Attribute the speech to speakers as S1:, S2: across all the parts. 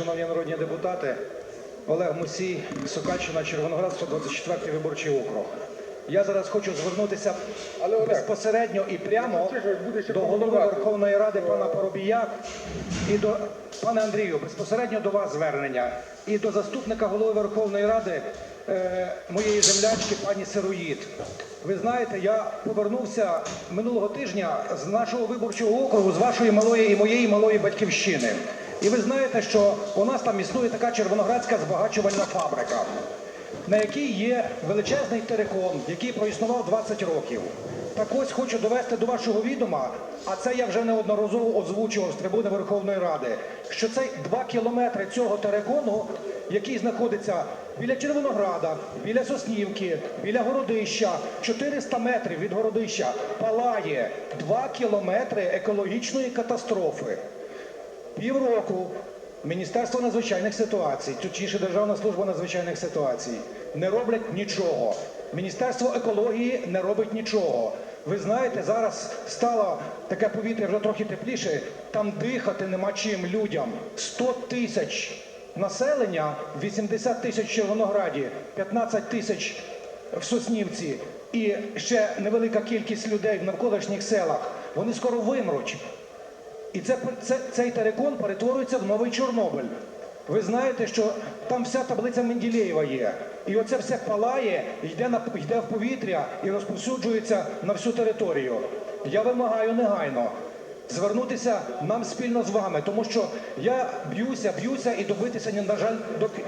S1: шановні народні депутати. Олег Мусій, Сокальщина, Червоноградство, 24 виборчий округ. Я зараз хочу звернутися безпосередньо і прямо
S2: ще
S1: до голови. Верховної Ради пана Поробія і до пане Андрію, безпосередньо до вас звернення і до заступника голови Верховної Ради е, моєї землячки пані Сироїд. Ви знаєте, я повернувся минулого тижня з нашого виборчого округу, з вашої малої і моєї малої батьківщини. І ви знаєте, що у нас там існує така червоноградська збагачувальна фабрика на якій є величезний терикон, який проіснував 20 років. Так ось хочу довести до вашого відома, а це я вже неодноразово озвучував з трибуни Верховної Ради, що це 2 кілометри цього терикону, який знаходиться біля Червонограда, біля Соснівки, біля Городища, 400 метрів від Городища, палає 2 кілометри екологічної катастрофи. Півроку Міністерство надзвичайних ситуацій, точніше Державна служба надзвичайних ситуацій, не роблять нічого. Міністерство екології не робить нічого. Ви знаєте, зараз стало таке повітря вже трохи тепліше, там дихати нема чим людям. 100 тисяч населення, 80 тисяч в Червонограді, 15 тисяч в Соснівці і ще невелика кількість людей в навколишніх селах. Вони скоро вимруть. І це, це, цей терикон перетворюється в новий Чорнобиль. Ви знаєте, що там вся таблиця Менделєєва є. І оце все палає, йде, на, йде в повітря і розповсюджується на всю територію. Я вимагаю негайно звернутися нам спільно з вами, тому що я б'юся, б'юся і добитися, на жаль,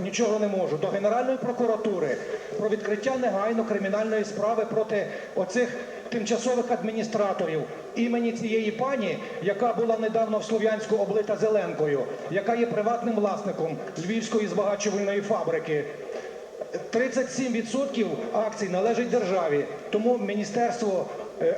S1: нічого не можу. До Генеральної прокуратури про відкриття негайно кримінальної справи проти оцих тимчасових адміністраторів імені цієї пані, яка була недавно в Слов'янську облита Зеленкою, яка є приватним власником Львівської збагачувальної фабрики. 37% акцій належить державі, тому Міністерство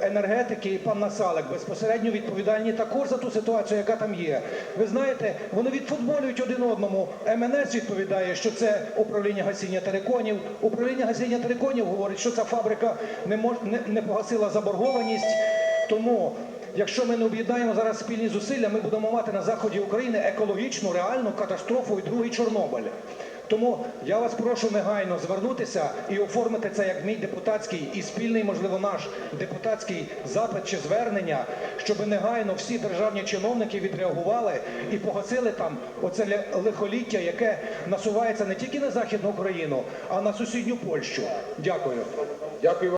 S1: енергетики і пан Насалик безпосередньо відповідальні також за ту ситуацію, яка там є. Ви знаєте, вони відфутболюють один одному. МНС відповідає, що це управління гасіння териконів. Управління гасіння териконів говорить, що ця фабрика не мож не, не погасила заборгованість. Тому, якщо ми не об'єднаємо зараз спільні зусилля, ми будемо мати на заході України екологічну реальну катастрофу і другий Чорнобиль. Тому я вас прошу негайно звернутися і оформити це як мій депутатський і спільний, можливо, наш депутатський запит чи звернення, щоб негайно всі державні чиновники відреагували і погасили там оце лихоліття, яке насувається не тільки на західну Україну, а на сусідню Польщу.
S2: Дякую.